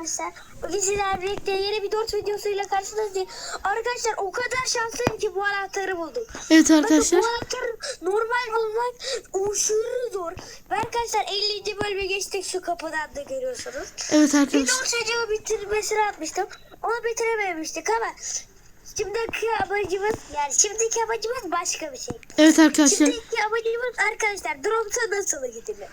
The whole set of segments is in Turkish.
arkadaşlar. Bugün sizlerle birlikte yeni bir dört videosuyla karşınızdayım. Arkadaşlar o kadar şanslıyım ki bu anahtarı buldum. Evet arkadaşlar. Bakın bu anahtarı normal bulmak aşırı zor. Ve arkadaşlar 50. bölüme geçtik şu kapıdan da görüyorsunuz. Evet Bir arkadaşlar. dört çocuğu bitirmesini atmıştım. Onu bitirememiştik ama şimdiki amacımız yani şimdiki amacımız başka bir şey. Evet arkadaşlar. Şimdiki amacımız arkadaşlar Drops'a nasıl gidilir?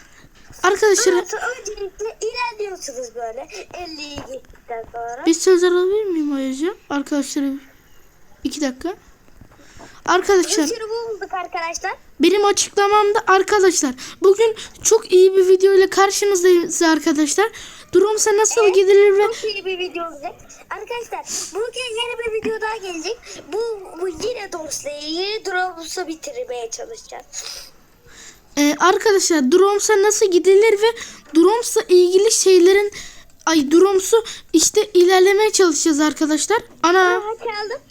Arkadaşlar Drops'a öncelikle ilerliyorsunuz böyle 50'yi geçtikten sonra. bir söz alabilir miyim ayrıca? Arkadaşlar iki dakika. Arkadaşlar sürü bulduk arkadaşlar. benim açıklamamda arkadaşlar bugün çok iyi bir video ile karşınızdayız arkadaşlar. Durumsa nasıl Evet. gidilir ve Çok iyi bir video olacak. Arkadaşlar bugün yeni bir video daha gelecek. Bu, bu yine ilgili Drops'u bitirmeye çalışacağız. Ee, arkadaşlar Droms'a nasıl gidilir ve Droms'la ilgili şeylerin ay Droms'u işte ilerlemeye çalışacağız arkadaşlar. Ana Hadi aldım.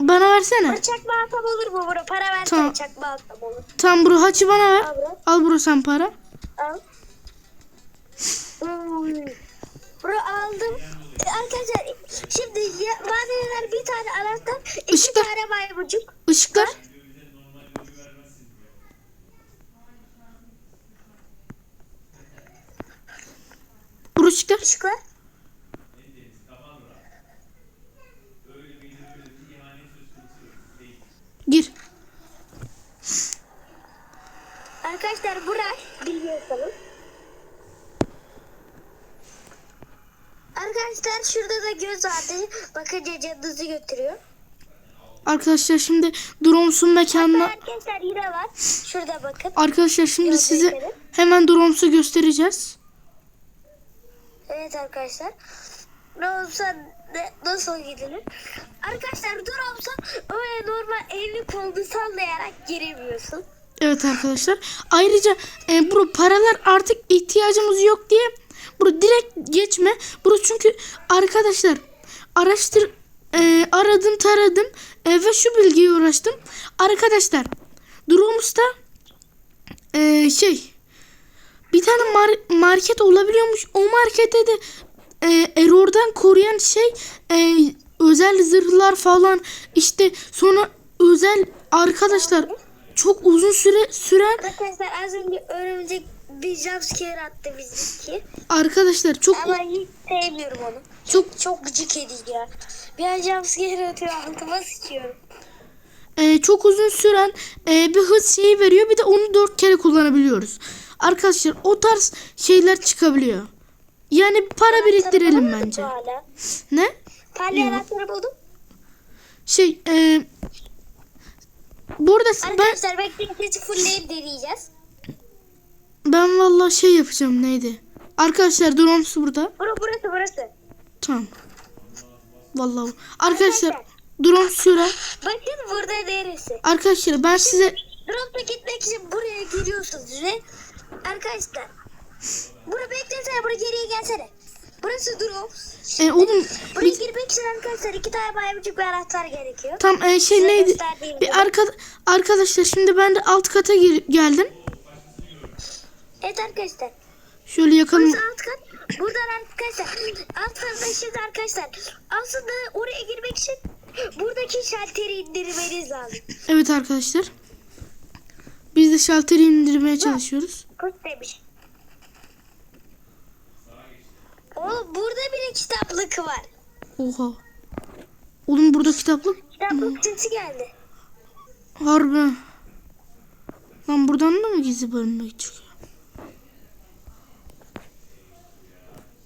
bana versene. Çakma alsam olur mu bro? Para versene Tamam. çakma alsam olur. Tam bro haçı bana ver. Al bro. Al bro sen para. Al. Uy. Bro aldım. E, Arkadaşlar şimdi ya, madenler bir tane anahtar, iki Işıklar. tane maymuncuk. Işıklar. Bro ışıklar. Işıklar. Gir. Arkadaşlar buraya biliyorsanız. Arkadaşlar şurada da göz vardı. Bakınca canınızı götürüyor. Arkadaşlar şimdi Droms'un mekanına Arkadaşlar yine var. Şurada bakın. Arkadaşlar şimdi size gibi. hemen Droms'u göstereceğiz. Evet arkadaşlar. Ne olsa ne, nasıl gidilir? Arkadaşlar dur olsa öyle normal evli kolunu sallayarak giremiyorsun. Evet arkadaşlar. Ayrıca e, bro paralar artık ihtiyacımız yok diye bro direkt geçme. Bro çünkü arkadaşlar araştır e, aradım taradım e, ve şu bilgiye uğraştım. Arkadaşlar Droms'ta e, şey bir tane mar- market olabiliyormuş. O markete de e, error'dan koruyan şey e, özel zırhlar falan işte sonra özel arkadaşlar çok uzun süre süren Arkadaşlar az önce önümüze bir jumpscare attı bizimki. arkadaşlar çok Ama hiç sevmiyorum onu. çok Çok gıcık edici ya. Bir an jumpscare atıyor altıma sıçıyorum. e, çok uzun süren e, bir hız şeyi veriyor. Bir de onu dört kere kullanabiliyoruz. Arkadaşlar o tarz şeyler çıkabiliyor. Yani para biriktirelim bence. Hala. Ne? Parlayan anahtarı buldum. Şey e, burada ben Arkadaşlar bekleyin sesi fullleyip deneyeceğiz. ben vallahi şey yapacağım neydi? Arkadaşlar Droms burada. Bura, burası burası. Tamam. Vallahi. Arkadaşlar Droms şura. Bakın burada neresi? Arkadaşlar ben size Drop'a gitmek için buraya giriyorsunuz ve arkadaşlar Bura beklesene buraya geriye gelsene. Burası drop. e, oğlum Buraya bir, girmek için arkadaşlar iki tane maymuncuk bir anahtar gerekiyor. tam e, şey Size neydi? Bir arka, arkadaşlar şimdi ben de alt kata gel- geldim. Evet arkadaşlar. Şöyle yakalım. Burası alt kat. Buradan arkadaşlar. Alt katta şimdi arkadaşlar. Aslında oraya girmek için buradaki şalteri indirmeniz lazım. Evet arkadaşlar. Biz de şalteri indirmeye çalışıyoruz. Kurt demiş. Oğlum burada bile kitaplık var. Oha. Oğlum burada kitaplık Kitaplık sesi geldi. harbi. Lan buradan da mı gizli bölmek çıkıyor?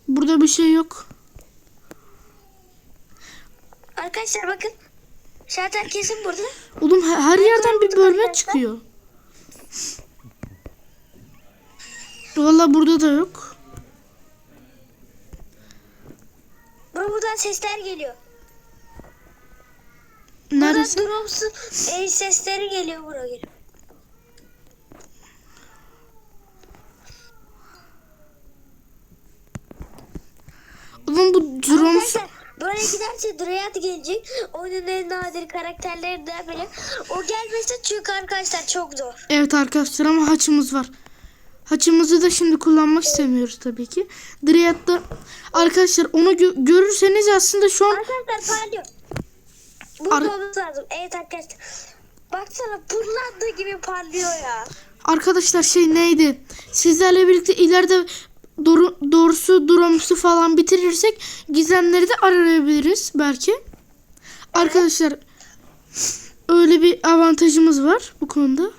Burada bir şey yok. Arkadaşlar bakın. Şalter kesin burada. Oğlum her, her yerden bir bölme çıkıyor. Valla burada da yok. Sesler geliyor. Neresi? Buradan drumsu el sesleri geliyor buraya geliyor. Oğlum bu drums böyle giderse Dreyat gelecek. Oyunun en nadir karakterlerinden biri. O gelmese çünkü arkadaşlar çok zor. Evet arkadaşlar ama haçımız var. Haçımızı da şimdi kullanmak istemiyoruz tabii ki. Driyat'ta arkadaşlar onu gö- görürseniz aslında şu an Arkadaşlar parlıyor. Burada Ar- lazım. Evet arkadaşlar. Baksana pırlanta gibi parlıyor ya. arkadaşlar şey neydi? Sizlerle birlikte ileride doğru, doğrusu Droms'u falan bitirirsek gizemleri de arayabiliriz belki. Arkadaşlar öyle bir avantajımız var bu konuda.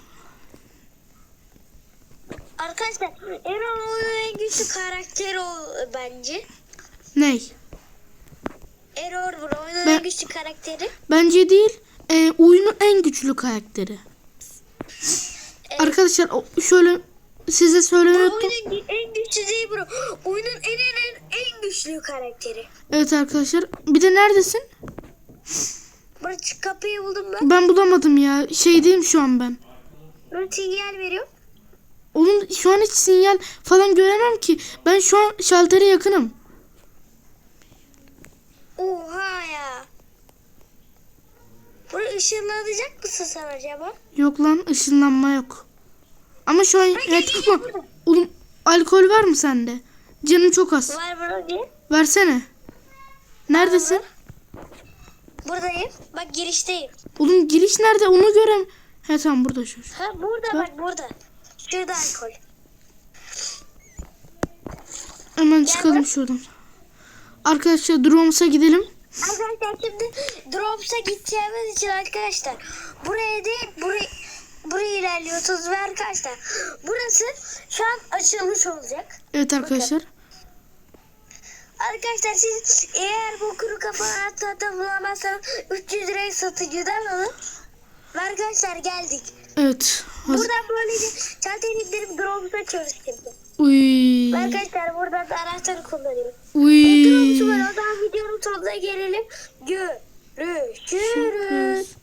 Arkadaşlar Erol oyunun en güçlü karakteri o bence. Ney? Erol bu oyunun Ben- en güçlü karakteri. Bence değil. E, oyunun en güçlü karakteri. Arkadaşlar o- şöyle size söylemeyi unuttum. Oyunun en güçlü değil bro. Oyunun en en en, en güçlü karakteri. Evet arkadaşlar. Bir de neredesin? Bak kapıyı buldum ben. Ben bulamadım ya. Şeydeyim şu an ben. Ben sinyal veriyorum. Onun şu an hiç sinyal falan göremem ki. Ben şu an şaltere yakınım. Oha ya. Burayı ışınlanacak mısın sen acaba? Yok lan ışınlanma yok. Ama şu an evet, burada. oğlum alkol var mı sende? Canım çok az. Var bro diye. Versene. Neredesin? Buradayım. Bak girişteyim. Oğlum giriş nerede? Onu görem. He tamam burada şu. Ha burada bak burada. Şurada alkol. Hemen çıkalım şuradan. Arkadaşlar Droms'a gidelim. Arkadaşlar şimdi Drops'a gideceğimiz için arkadaşlar buraya değil buraya buraya ilerliyorsunuz ve arkadaşlar burası şu an açılmış olacak. Evet arkadaşlar. Arkadaşlar siz eğer bu kuru kafa hatta bulamazsanız 300 liraya satıcıdan alın. Ve arkadaşlar geldik. Evet. Buradan böylece çantayı indirip Drops'a çalıştırdım. Uy. Arkadaşlar buradan da anahtarı kullanıyorum. Uy. Var o zaman videonun sonuna gelelim. Görüşürüz.